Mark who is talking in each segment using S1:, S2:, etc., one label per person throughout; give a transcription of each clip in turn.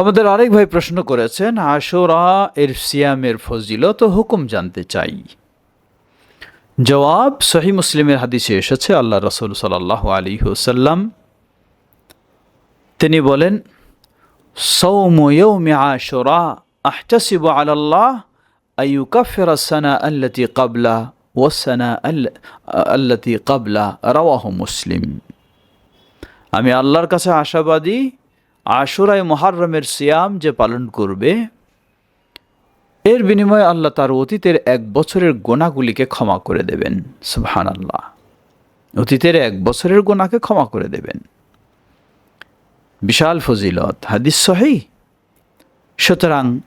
S1: আমাদের আরেক ভাই প্রশ্ন করেছেন, আশোরা এর সিয়ামের ফজিলত হুকুম জানতে চাই। জবাব, সহি মুসলিমের হাদিসে এসেছে, আল্লাহ রসুল সাল্লাহ আলী হুসাল্লাম তিনি বলেন সৌম ইয়ৌমি আশোরা আহতাসিব আলাল্লাহ আইয়ুকাফির সানা আল্লতি কাবলা ওসানা আল্লতি কাবলা রাওয়াহ মুসলিম। আমি আল্লাহর কাছে আশাবাদী আশুরায় মহারমের সিয়াম যে পালন করবে, এর বিনিময়ে আল্লাহ তার অতীতের এক বছরের গোনাগুলিকে ক্ষমা করে দেবেন। সুবহান আল্লাহ অতীতের এক বছরের গোনাকে ক্ষমা করে দেবেন। বিশাল ফজিলত। হাদিস সহি? সুতরাং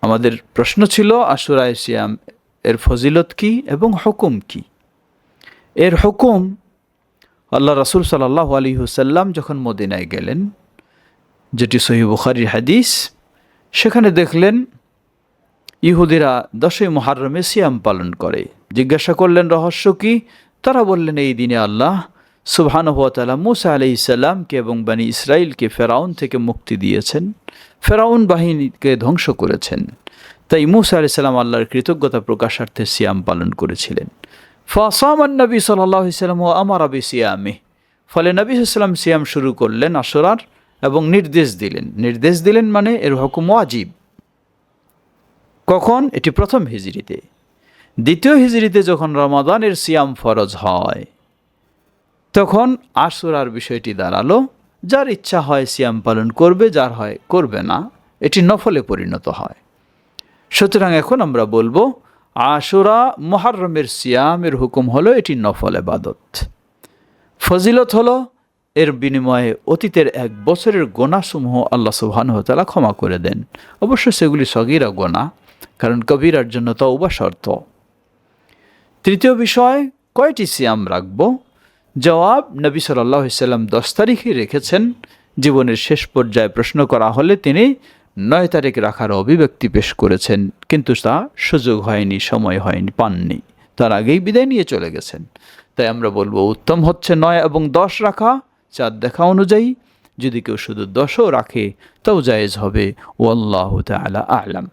S1: আমাদের প্রশ্ন ছিল, আশুরায় সিয়াম এর ফজিলত কি এবং হুকুম কি? এর হুকুম, আল্লাহ রসুল সাল্লাহ আলী হুসাল্লাম যখন মদিনায় গেলেন যেটি সহি বুখারির হাদিস, সেখানে দেখলেন ইহুদিরা দশই মহারমে সিয়াম পালন করে। জিজ্ঞাসা করলেন, রহস্য কি? তারা বললেন, এই দিনে আল্লাহ সুবহান হাতালা মুসা আলি ইসাল্লামকে এবং বানি ইসরায়েলকে ফেরাউন থেকে মুক্তি দিয়েছেন। ফেরাউন বাহিনীকে ধ্বংস করেছেন। তাই মুসা আলি সাল্লাম আল্লাহর কৃতজ্ঞতা প্রকাশার্থে সিয়াম পালন করেছিলেন। ফাসামান নবী সাল্লাহ সাল্লাম ও আমার আবি সিয়ামে ফলে নবী সাল্লাম সিয়াম শুরু করলেন আসরার এবং নির্দেশ দিলেন। নির্দেশ দিলেন মানে এর হুকুম ওয়াজিব। কখন? এটি প্রথম হিজড়িতে দ্বিতীয় হিজড়িতে যখন রমাদানের সিয়াম ফরজ হয়, তখন আশুরার বিষয়টি দাঁড়াল। যার ইচ্ছা হয় সিয়াম পালন করবে, যার হয় করবে না, এটি নফলে পরিণত হয়। সুতরাং এখন আমরা বলব, আশুরা মহারমের সিয়ামের হুকুম হলো এটি নফল এবাদত ফজিলত হলো এর বিনিময়ে অতীতের এক বছরের গোনাসমূহ আল্লাহ সুবহানহতালা ক্ষমা করে দেন। অবশ্য সেগুলি সগিরা গোনা, কারণ কবিরার জন্য তওবা শর্ত। তৃতীয় বিষয়, কয়টি সিয়াম রাখব? জবাব, নবী সাল্লাহ সাল্লাম দশ তারিখে রেখেছেন। জীবনের শেষ পর্যায়ে প্রশ্ন করা হলে তিনি নয় তারিখ রাখার অভিব্যক্তি পেশ করেছেন, কিন্তু তা সুযোগ হয়নি, সময় হয়নি, পাননি। তার আগেই বিদায় নিয়ে চলে গেছেন। তাই আমরা বলব, উত্তম হচ্ছে নয় এবং দশ রাখা চাঁদ দেখা অনুযায়ী, যদি কেউ শুধু দশও রাখে, তাও জায়েজ হবে। ও আল্লাহ তালা আলাম।